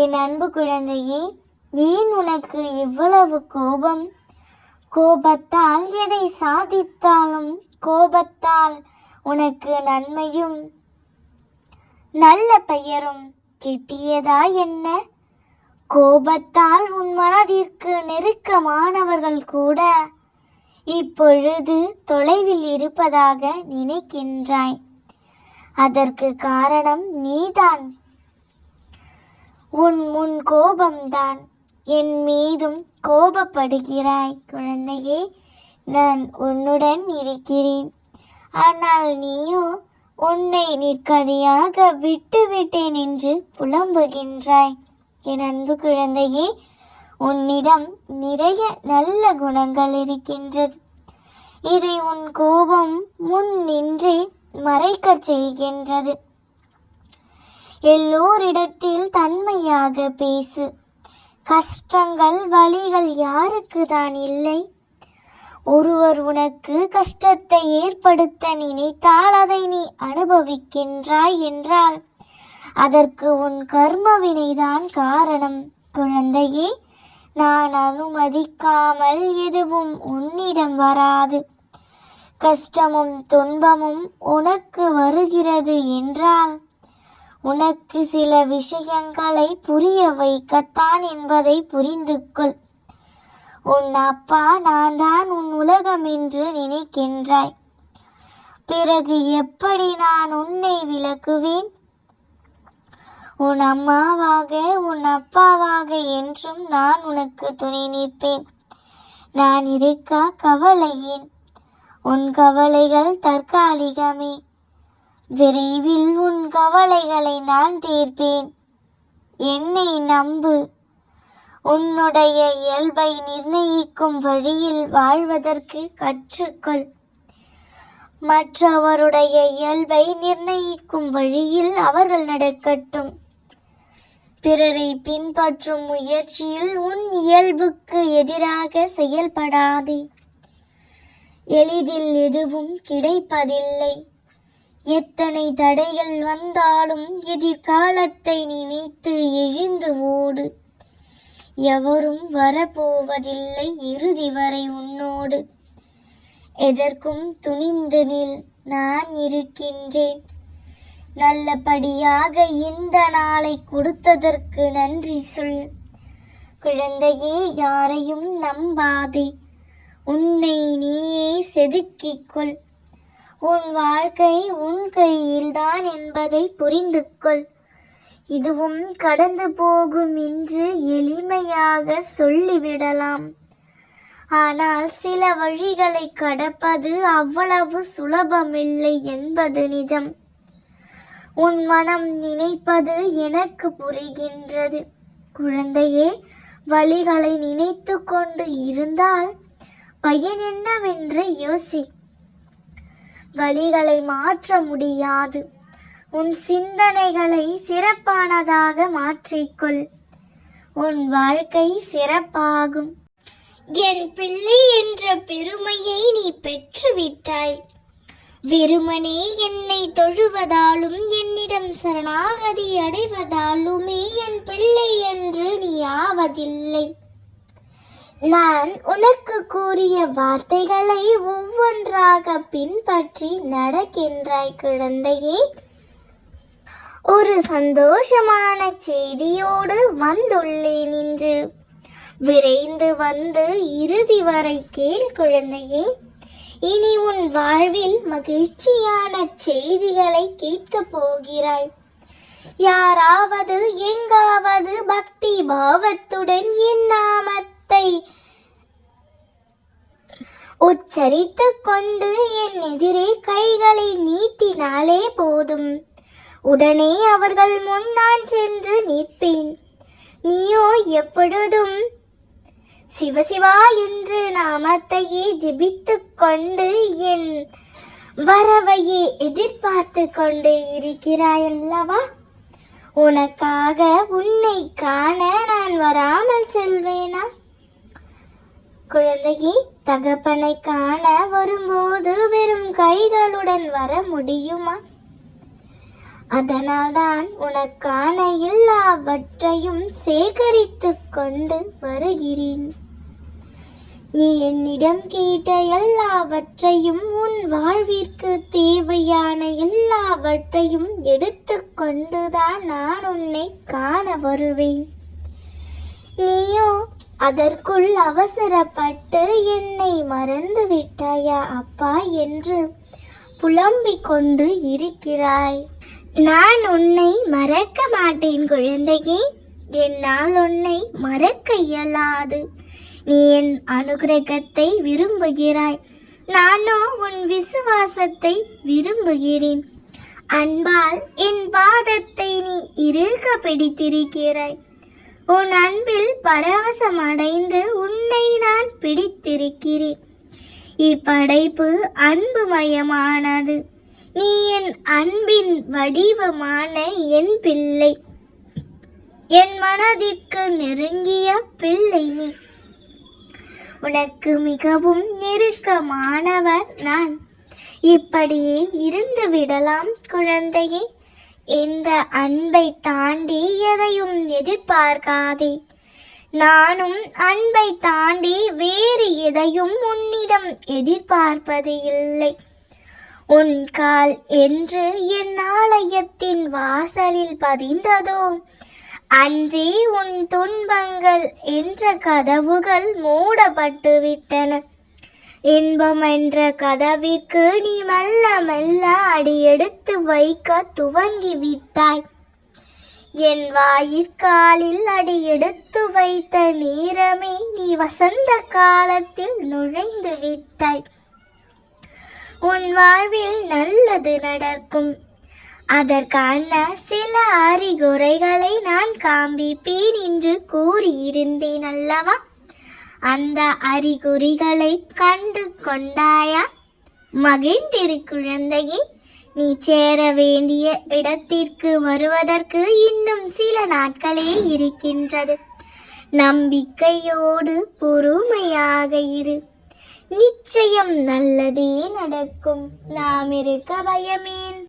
என் அன்பு குழந்தையே ஏன் உனக்கு இவ்வளவு கோபம்? கோபத்தால் எதை சாதித்தாலும் கோபத்தால் உனக்கு நன்மையும் நல்ல பெயரும் கிட்டியதா என்ன? கோபத்தால் உன் மனதிற்கு நெருக்கமானவர்கள் கூட இப்பொழுது தொலைவில் இருப்பதாக நினைக்கின்றாய். அதற்கு காரணம் நீதான். உன் முன் கோபம்தான் என் மீதும் கோபப்படுகிறாய் குழந்தையே. நான் உன்னுடன் இருக்கிறேன். ஆனால் நீயோ உன்னை நிற்கதியாக விட்டுவிட்டேன் என்று புலம்புகின்றாய். என் அன்பு குழந்தையே உன்னிடம் நிறைய நல்ல குணங்கள் இருக்கின்றது. இதை உன் கோபம் முன் நின்றே மறைக்கச் செய்கின்றது. எல்லோரிடத்தில் தன்மையாக பேசு. கஷ்டங்கள் வழிகள் யாருக்கு தான் இல்லை? ஒருவர் உனக்கு கஷ்டத்தை ஏற்படுத்த நினைத்தால் அதை நீ அனுபவிக்கின்றாய் என்றால் அதற்கு உன் கர்மவினைதான் காரணம். குழந்தையே நான் அனுமதிக்காமல் எதுவும் உன்னிடம் வராது. கஷ்டமும் துன்பமும் உனக்கு வருகிறது என்றால் உனக்கு சில விஷயங்களை புரிய வைக்கத்தான் என்பதை புரிந்து கொள் உன் அப்பா நான் தான் உன் உலகம் என்று நினைக்கின்றாய். பிறகு எப்படி நான் உன்னை விளக்குவேன்? உன் அம்மாவாக உன் அப்பாவாக என்றும் நான் உனக்கு துணை நிற்பேன். நான் இருக்க கவலையேன். உன் கவலைகள் தற்காலிகமே. விரைவில் உன் கவலைகளை நான் தீர்ப்பேன். என்னை நம்பு. உன்னுடைய இயல்பை நிர்ணயிக்கும் வழியில் வாழ்வதற்கு கற்றுக்கொள். மற்றவருடைய இயல்பை நிர்ணயிக்கும் வழியில் அவர்கள் நடக்கட்டும். பிறரை பின்பற்றும் முயற்சியில் உன் இயல்புக்கு எதிராக செயல்படாதே. எளிதில் எதுவும் கிடைப்பதில்லை. எத்தனை தடைகள் வந்தாலும் எதிர்காலத்தை நினைத்து எழுந்து ஓடு. எவரும் வரப்போவதில்லை இறுதி வரை உன்னோடு. எதற்கும் துணிந்து நில் நான் இருக்கின்றேன். நல்லபடியாக இந்த நாளை கொடுத்ததற்கு நன்றி சொல். குழந்தையே யாரையும் நம்பாதே. உன்னை நீயே செதுக்கிக் கொள். உன் வாழ்க்கை உன் கையில்தான் என்பதை புரிந்து கொள் இதுவும் கடந்து போகும் என்று எளிமையாக சொல்லிவிடலாம். ஆனால் சில வழிகளை கடப்பது அவ்வளவு சுலபமில்லை என்பது நிஜம். உன் மனம் நினைப்பது எனக்கு புரிகின்றது. குழந்தையே வழிகளை நினைத்து கொண்டு இருந்தால் பயன் என்னவென்று யோசி. வழிகளை மாற்ற முடியாது. உன் சிந்தனைகளை சிறப்பானதாக மாற்றிக்கொள். உன் வாழ்க்கை சிறப்பாகும். என் பிள்ளை என்ற பெருமையை நீ பெற்றுவிட்டாய். வெறுமனே என்னை தொழுவதாலும் என்னிடம் சரணாகதி அடைவதாலுமே என் பிள்ளை என்று நீ ஆவதில்லை. நான் உனக்கு கூறிய வார்த்தைகளை ஒவ்வொன்றாக பின்பற்றி நடக்கின்றாய் குழந்தையே. ஒரு சந்தோஷமான செய்தியோடு வந்துள்ளேன் இன்று விரைந்து வந்து இறுதி வரை கேள் குழந்தையே. இனி உன் வாழ்வில் மகிழ்ச்சியான செய்திகளை கேட்கப் போகிறாய். யாராவது எங்காவது பக்தி பாவத்துடன் என் நாமத்தை உச்சரித்துக் கொண்டு என் எதிரே கைகளை நீட்டினாலே போதும். உடனே அவர்கள் முன் நான் சென்று நிற்பேன். நீயோ எப்பொழுதும்? சிவசிவா என்று நாமத்தையே ஜெபித்து கொண்டு என் வரவையே எதிர்பார்த்து கொண்டு இருக்கிறாயல்லவா? உனக்காக உன்னை காண நான் வராமல் செல்வேனா? குழந்தையே தகப்பனை காண வரும்போது வெறும் கைகளுடன் வர முடியுமா? அதனால்தான் உனக்கான எல்லாவற்றையும் சேகரித்துக் கொண்டு வருகிறேன். நீ என்னிடம் கேட்ட எல்லாவற்றையும் உன் வாழ்விற்கு தேவையான எல்லாவற்றையும் எடுத்துக்கொண்டுதான் நான் உன்னை காண வருவேன். நீயோ அதற்குள் அவசரப்பட்டு என்னை மறந்து விட்டாயா அப்பா என்று புலம்பிக் கொண்டு இருக்கிறாய். நான் உன்னை மறக்க மாட்டேன் குழந்தையே. என்னால் உன்னை மறக்க இயலாது. நீ என் அனுகிரகத்தை விரும்புகிறாய். நானோ உன் விசுவாசத்தை விரும்புகிறேன். அன்பால் என் பாதத்தை நீ இருக்க பிடித்திருக்கிறாய். உன் அன்பில் பரவசம் அடைந்து உன்னை நான் பிடித்திருக்கிறேன். இப்படைப்பு அன்பு மயமானது நீ என் அன்பின் வடிவமான என் பிள்ளை. என் மனதிற்கு நெருங்கிய பிள்ளை நீ. உனக்கு மிகவும் நெருக்கமானவர் நான். இப்படியே இருந்து விடலாம் குழந்தையே. இந்த அன்பை தாண்டி எதையும் எதிர்பார்க்காதே. நானும் அன்பை தாண்டி வேறு எதையும் உன்னிடம் எதிர்பார்ப்பது இல்லை. உன் கால் என்று என் ஆலயத்தின் வாசலில் பதிந்ததோ? அன்றே உன் துன்பங்கள் என்ற கதவுகள் மூடப்பட்டுவிட்டன. இன்பம் என்ற கதவிற்கு நீ மெல்ல மெல்ல அடியெடுத்து வைக்க துவங்கி விட்டாய் என் வாயிற்காலில் அடியெடுத்து வைத்த நேரமே நீ வசந்த காலத்தில் நுழைந்து விட்டாய். உன் வாழ்வில் நல்லது நடக்கும். அதற்கான சில அறிகுறைகளை நான் காண்பிப்பேன் என்று கூறியிருந்தேன் அல்லவா? அந்த அறிகுறிகளை கண்டு கொண்டாயா? மகிழ்ந்திரு குழந்தையே நீ சேர வேண்டிய இடத்திற்கு வருவதற்கு இன்னும் சில நாட்களே இருக்கின்றது. நம்பிக்கையோடு பொறுமையாக இரு. நிச்சயம் நல்லதே நடக்கும். நாம் இருக்க பயமேன்.